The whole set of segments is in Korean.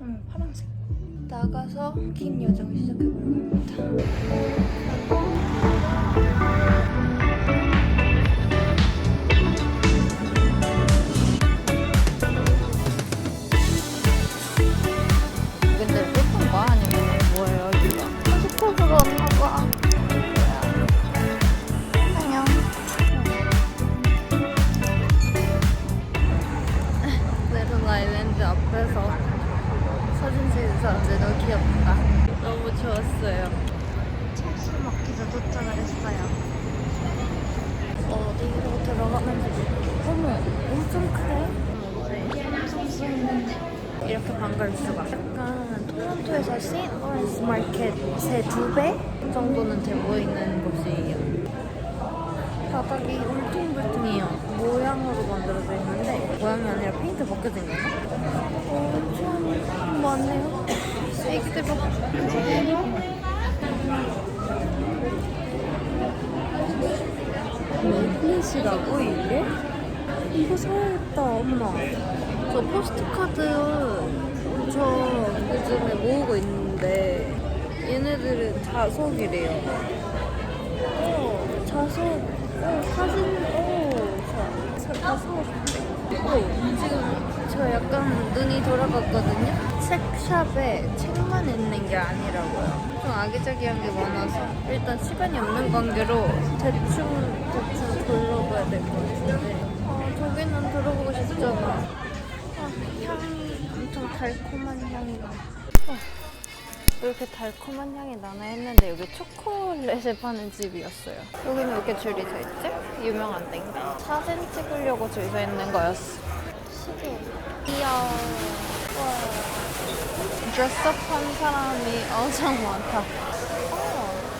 응, 파란색. 나가서 긴 여정을 시작해보려고 합니다. 첼시 마켓에 도착을 했어요. 어디로 들어가는지 어머 엄청 크네. 삼성 써있는데. 이렇게 반가울 수가. 약간 토론토에서 로렌스 마켓의 두배 정도는 돼 보이는 곳이에요. 바닥이 울퉁불퉁해요. 모양으로 만들어져 있는데 모양이 아니라 페인트 벗겨진 건가? 엄청 많네요. 세이크들 넷 플릿이라고 이게? 이거 사야겠다 엄마. 저 포스트카드 엄청 요즘에 모으고 있는데 얘네들은 자석이래요. 어 자석. 어 사진. 어 사, 다 사고 어 지금 저 약간 눈이 돌아갔거든요? 책샵에 책만 있는 게 아니라고요. 좀 아기자기한 게 많아서 일단 시간이 없는 관계로 대충 대충 아 저기는 들어보고 싶잖아 아, 향이 엄청 달콤한 향이 나. 아, 이렇게 달콤한 향이 나나 했는데 여기 초콜릿을 파는 집이었어요. 여기는 왜 이렇게 줄이 서 있지? 유명한 데인가? 사진 찍으려고 줄 서 있는 거였어. 시계. 귀여워. 와. 드레스업 한 사람이 엄청 많다.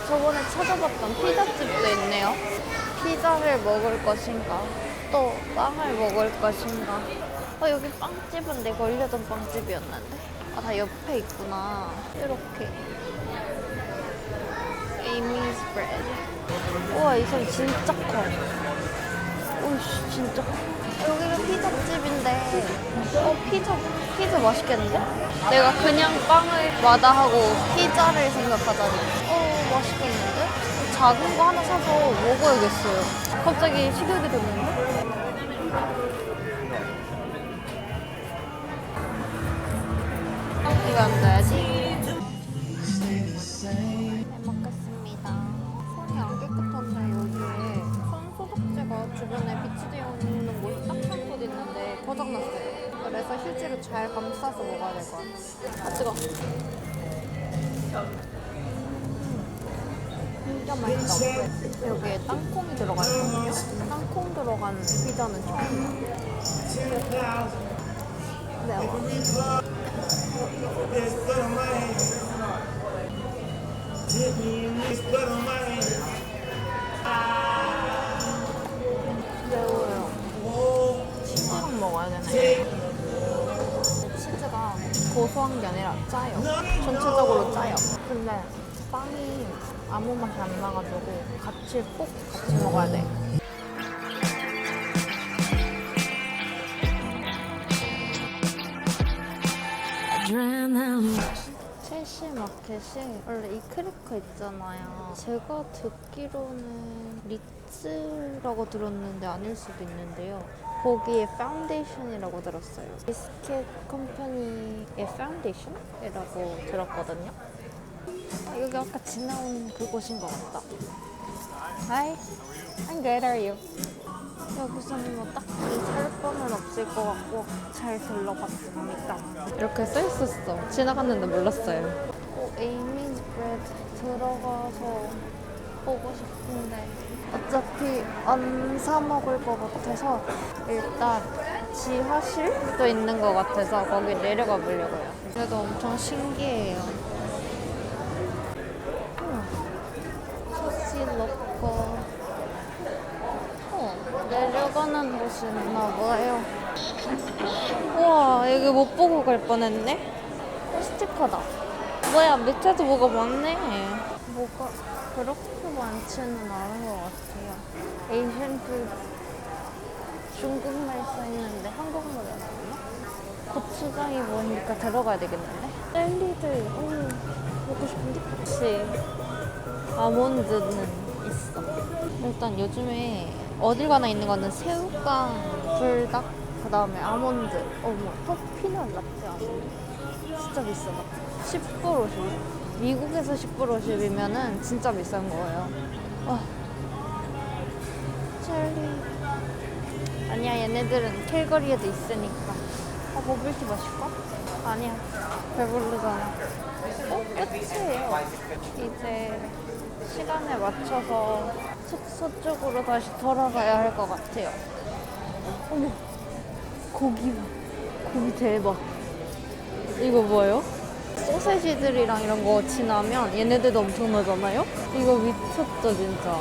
어, 저번에 찾아봤던 피자집도 있네요. 피자를 먹을 것인가? 또 빵을 먹을 것인가? 어, 여기 빵집은 내가 올려둔 빵집이었는데. 아, 다 옆에 있구나. 이렇게. 에이미's 브레드. 우와, 이 사람 진짜 커. 오이씨, 진짜 커. 여기가 피자집인데. 어, 피자, 피자 맛있겠는데? 내가 그냥 빵을 마다하고 피자를 생각하다니. 어, 맛있겠는데? 작은 거 하나 사서 먹어야겠어요. 갑자기 식욕이 돋는데? 이거 안 돼야지. 잘 먹겠습니다. 손이 안 깨끗한데 여기에 손 소독제가 주변에 비치되어 있는 곳이 딱한 곳 있는데 고장났어요. 그래서 휴지로 잘 감싸서 먹어야 될 것 같아요. 아 뜨거. 진짜 맛있다. 여기에 땅콩이 들어가 있거든요. 땅콩 들어간 피자는 처음이에요. 매워. 매워요. 치즈랑 먹어야 되네. 치즈가 고소한 게 아니라 짜요. 전체적으로 짜요. 근데 빵이 아무 맛이 안 나가지고 같이 꼭 같이 먹어야 돼. 첼시 마켓이 원래 이 크래커 있잖아요. 제가 듣기로는 리츠라고 들었는데 아닐 수도 있는데요. 거기에 파운데이션이라고 들었어요. 비스켓 컴퍼니의 파운데이션이라고 들었거든요. 아, 여기 아까 지나온 그곳인 것 같다. Hi, I'm good. How are you? 여기서는 뭐 딱히 살 거는 없을 것 같고 잘 둘러봤습니다. 이렇게 써 있었어. 지나갔는데 몰랐어요. 어, 에이미's 브레드 들어가서 보고 싶은데 어차피 안 사 먹을 것 같아서 일단 지하실도 있는 것 같아서 거기 내려가 보려고요. 그래도 엄청 신기해요. 우와, 소시 넣고 어, 내려가는 곳이 있나 봐요. 우와, 여기 못 보고 갈 뻔했네. 스티커다. 뭐야, 밑에도 뭐가 많네. 뭐가 그렇게 많지는 않은 것 같아요. 에이션 푸드 중국말 써 있는데 한국말이 안 나오나? 고추장이 뭐니까 들어가야 되겠는데? 젤리들, 오, 먹고 싶은데? 혹시 아몬드는 있어. 일단 요즘에 어딜 가나 있는 거는 새우깡, 불닭, 그 다음에 아몬드. 어머, 터피넛 라떼 아몬드. 진짜 비싸다. 10불 50. 미국에서 10불 50이면은 진짜 비싼 거예요. 와. 젤리. 아니야, 얘네들은 캘거리에도 있으니까. 아, 버블티 마실까? 아니야. 배부르잖아. 어? 끝이에요. 이제 시간에 맞춰서 숙소 쪽으로 다시 돌아가야 할 것 같아요. 어머, 고기 봐. 고기 대박. 이거 뭐예요? 소세지들이랑 이런 거 지나면 얘네들도 엄청나잖아요? 이거 미쳤죠, 진짜.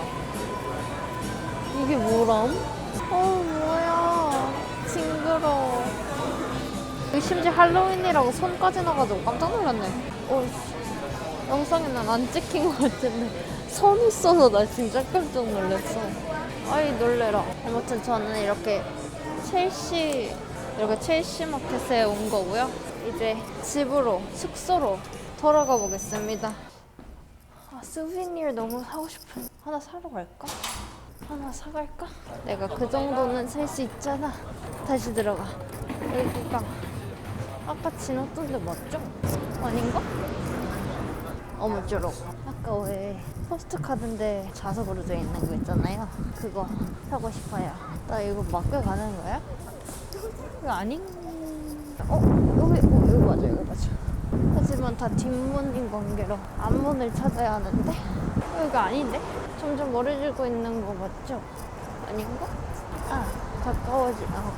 이게 뭐람? 어, 뭐야. 징그러워. 심지어 할로윈이라고 손까지 나가지고 깜짝 놀랐네. 어, 씨. 영상에는 안 찍힌 것 같은데. 선 있어서 나 진짜 깜짝 놀랐어. 아이, 놀래라. 아무튼 저는 이렇게 첼시, 이렇게 첼시 마켓에 온 거고요. 이제 집으로, 숙소로 돌아가 보겠습니다. 아, 스비니어 너무 사고 싶어. 하나 사러 갈까? 하나 사갈까? 내가 그 정도는 살 수 있잖아. 다시 들어가. 여기가 아까 지났던 데 맞죠? 아닌가? 어머쪼록. 아까 왜 포스트 카드인데 자석으로 돼 있는 거 있잖아요. 그거 사고 싶어요. 나 이거 맡겨 가는 거야? 이거 아닌... 어? 여기, 어, 여기 맞아, 여기 맞아. 하지만 다 뒷문인 관계로 앞문을 찾아야 하는데 여기가 아닌데? 점점 멀어지고 있는 거 맞죠? 아닌가? 아, 가까워지나 봐.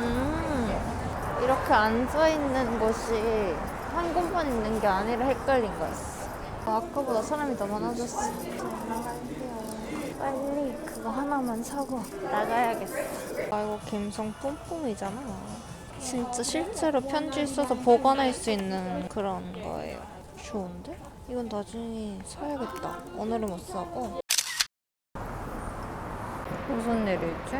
음, 이렇게 앉아 있는 곳이 한 곳만 있는 게 아니라 헷갈린 거였어. 아, 아까보다 사람이 더 많아졌어. 빨리 그거 하나만 사고 나가야겠어. 아, 이거 감성 뿜뿜이잖아. 진짜 실제로 편지 써서 보관할 수 있는 그런 거예요. 좋은데? 이건 나중에 사야겠다. 오늘은 못 사고. 무슨 일이지?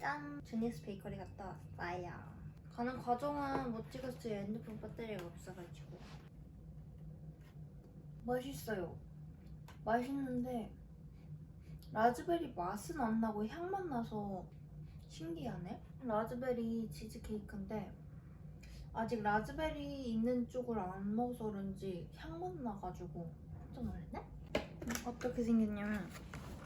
짠! 주니스 베이커리 갔다 왔어요. 가는 과정은 못 찍었어요. 핸드폰 배터리가 없어가지고. 맛있어요. 맛있는데 라즈베리 맛은 안 나고 향만 나서 신기하네. 라즈베리 치즈케이크인데 아직 라즈베리 있는 쪽을 안 먹어서 그런지 향만 나가지고 깜짝 놀랐네. 음, 어떻게 생겼냐면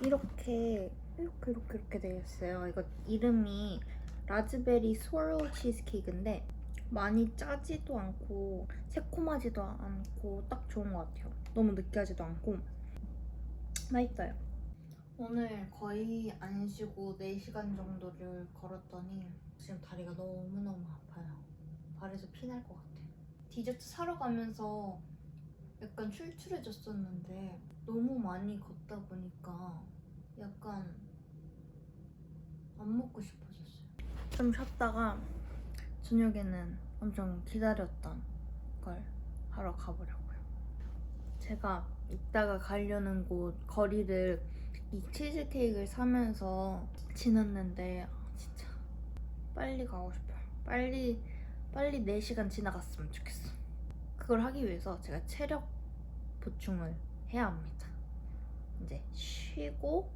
이렇게 이렇게 이렇게 이렇게 되어 있어요. 이거 이름이 라즈베리 소로 치즈케이크인데 많이 짜지도 않고 새콤하지도 않고 딱 좋은 것 같아요. 너무 느끼하지도 않고 맛있어요. 오늘 거의 안 쉬고 4시간 정도를 걸었더니 지금 다리가 너무너무 아파요. 발에서 피 날 것 같아요. 디저트 사러 가면서 약간 출출해졌었는데 너무 많이 걷다 보니까 약간 안 먹고 싶어졌어요. 좀 쉬었다가 저녁에는 엄청 기다렸던 걸 하러 가보려고요. 제가 이따가 가려는 곳 거리를 이 치즈케이크를 사면서 지났는데 아, 진짜 빨리 가고 싶어요. 빨리 빨리 4시간 지나갔으면 좋겠어. 그걸 하기 위해서 제가 체력 보충을 해야 합니다. 이제 쉬고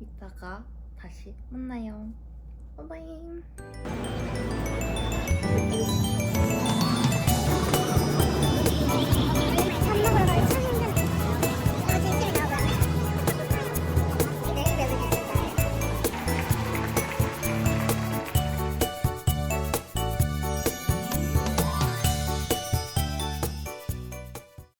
이따가 다시 만나요. 拜拜。